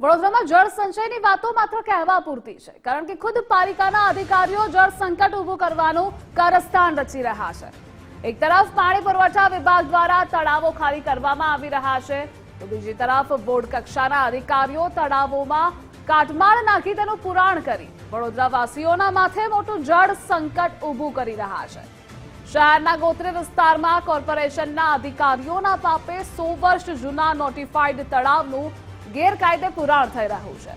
વડોદરામાં જળ સંચયની વાતો માત્ર કહેવા પૂરતી છે, કારણ કે ખુદ પાલિકાના અધિકારીઓ જળ સંકટ ઊભું કરવાનું કારસ્થાન રચી રહ્યા છે. એક તરફ પાણી પુરવઠા વિભાગ દ્વારા તળાવો ખાલી કરવામાં આવી રહ્યા છે, તો બીજી તરફ બોર્ડ કક્ષાના અધિકારીઓ તળાવોમાં કાટમાળ નાખી તેનું પુરાણ કરી વડોદરાવાસીઓના માથે મોટું જળ સંકટ ઊભું કરી રહ્યા છે. શહેરના ગોત્રી વિસ્તારમાં કોર્પોરેશનના અધિકારીઓના પાપે સો વર્ષ જૂના નોટિફાઈડ તળાવનું ગેરકાયદે પુરાણ થઈ રહ્યું છે.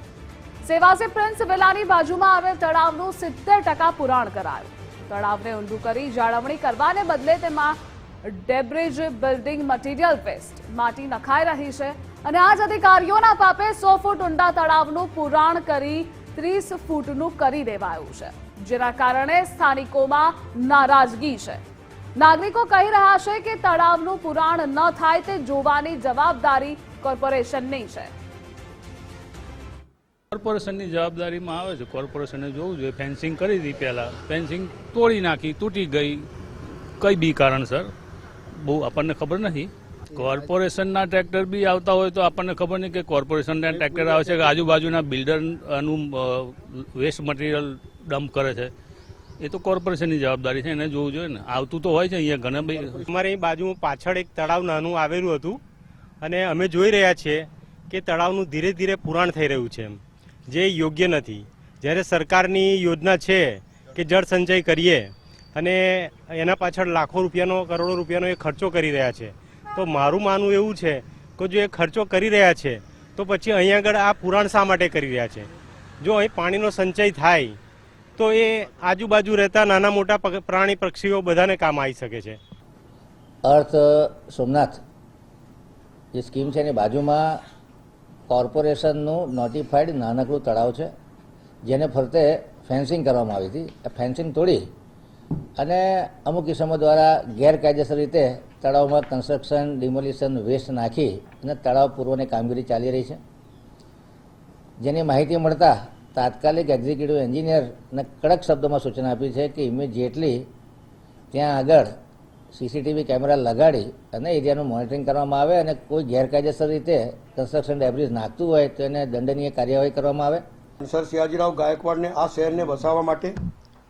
સેવાસી પ્રિન્સ વિલાની બાજુમાં આવેલ તળાવનું સિત્તેર ટકા પુરાણ કરાયું. તળાવને ઊંડું કરી જાળવણી કરવાને બદલે તેમાં ડેબ્રિજ બિલ્ડિંગ મટીરિયલ વેસ્ટ માટી નખાઈ રહી છે અને આ જ અધિકારીઓના પાપે સો ફૂટ ઊંડા તળાવનું પુરાણ કરી ત્રીસ ફૂટનું કરી દેવાયું છે, જેના કારણે સ્થાનિકોમાં નારાજગી છે. નાગરિકો કહી રહ્યા છે કે તળાવનું પુરાણ ન થાય તે જોવાની જવાબદારી કોર્પોરેશનની છે. કોર્પોરેશનની જવાબદારીમાં આવે છે. કોર્પોરેશને જોવું જોઈએ. ફેન્સિંગ કરી હતી પહેલાં. ફેન્સિંગ તોડી નાખી, તૂટી ગઈ. કઈ બી કારણસર. બહુ આપણને ખબર નથી. કોર્પોરેશનના ટ્રેક્ટર બી આવતા હોય તો આપણને ખબર નહીં કે કોર્પોરેશનના ટ્રેક્ટર આવે છે કે આજુબાજુના બિલ્ડરનું વેસ્ટ મટીરિયલ ડમ્પ કરે છે. એ તો કોર્પોરેશનની જવાબદારી છે. એને જોવું જોઈએ ને. આવતું તો હોય છે અહીંયા ઘણા ભાઈ અમારે અહીં બાજુ પાછળ એક તળાવ નાનું આવેલું હતું. અને અમે જોઈ રહ્યા છીએ કે તળાવનું ધીરે ધીરે પુરાણ થઈ રહ્યું છે એમ. જે યોગ્ય નથી. જ્યારે સરકારની યોજના છે કે જળ સંચય કરીએ અને એના પાછળ લાખો રૂપિયાનો, કરોડો રૂપિયાનો એ ખર્ચો કરી રહ્યા છે, તો મારું માનવું એવું છે કે જો એ ખર્ચો કરી રહ્યા છે, તો પછી અહીં આગળ આ પુરાણ શા માટે કરી રહ્યા છે? જો અહીં પાણીનો સંચય થાય, તો એ આજુબાજુ રહેતા નાના મોટા પ્રાણી પક્ષીઓ બધાને કામ આવી શકે છે. અર્થ સોમનાથ, જે સ્કીમ છે એની બાજુમાં કોર્પોરેશનનું નોટિફાઈડ નાનકડું તળાવ છે, જેને ફરતે ફેન્સિંગ કરવામાં આવી હતી. એ ફેન્સિંગ તોડી અને અમુક કિસ્સાઓ દ્વારા ગેરકાયદેસર રીતે તળાવમાં કન્સ્ટ્રક્શન ડિમોલિશન વેસ્ટ નાખી અને તળાવ પૂર્વની કામગીરી ચાલી રહી છે. જેની માહિતી મળતા તાત્કાલિક એક્ઝિક્યુટિવ એન્જિનિયરને કડક શબ્દોમાં સૂચના આપી છે કે ઇમિડિયેટલી ત્યાં આગળ સીસીટીવી કેમેરા લગાડી અને એરિયાનું મોનિટરિંગ કરવામાં આવે અને કોઈ ગેરકાયદેસર રીતે કન્સ્ટ્રક્શન ડેબ્રિજ નાખતું હોય તો એને દંડનીય કાર્યવાહી કરવામાં આવે. સર સિયાજીરાવ ગાયકવાડને આ શહેરને વસાવવા માટે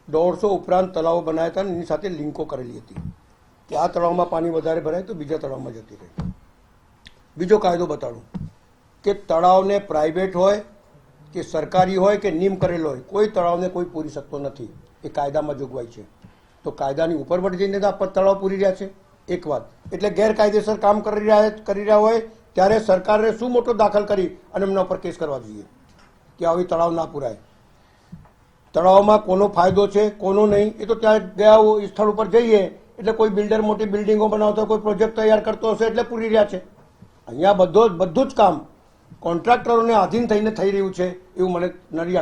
દોઢસો ઉપરાંત તળાવો બનાવ્યા હતા એની સાથે લિંકો કરેલી હતી. કે આ તળાવમાં પાણી વધારે ભરાય તો બીજા તળાવમાં જતી રહે. બીજો કાયદો બતાડું. કે તળાવને પ્રાઇવેટ હોય, કે સરકારી હોય, કે નિમ કરેલો હોય, કોઈ તળાવને કોઈ પૂરી શકતો નથી. એ કાયદામાં જોગવાઈ છે. તો કાયદાની ઉપર વળી જઈને આ તળાવ પૂરી રહ્યા છે. એક વાત. એટલે ગેરકાયદેસર કામ કરી રહ્યા કરી રહ્યા હોય, ત્યારે સરકારે શું મોટો દાખલ કરી અને એમના ઉપર કેસ કરવા જોઈએ? કે આવી તળાવ ના પુરાય. તળાવમાં કોનો ફાયદો છે, કોનો નહીં, એ તો ત્યાં ગયા સ્થળ ઉપર જઈએ, એટલે કોઈ બિલ્ડર મોટી બિલ્ડિંગો બનાવતો, કોઈ પ્રોજેક્ટ તૈયાર કરતો હશે, એટલે પૂરી રહ્યા છે. અહીંયા બધો બધું જ કામ કોન્ટ્રાક્ટરોને આધીન થઈને થઈ રહ્યું છે, એવું મને નરી આંખે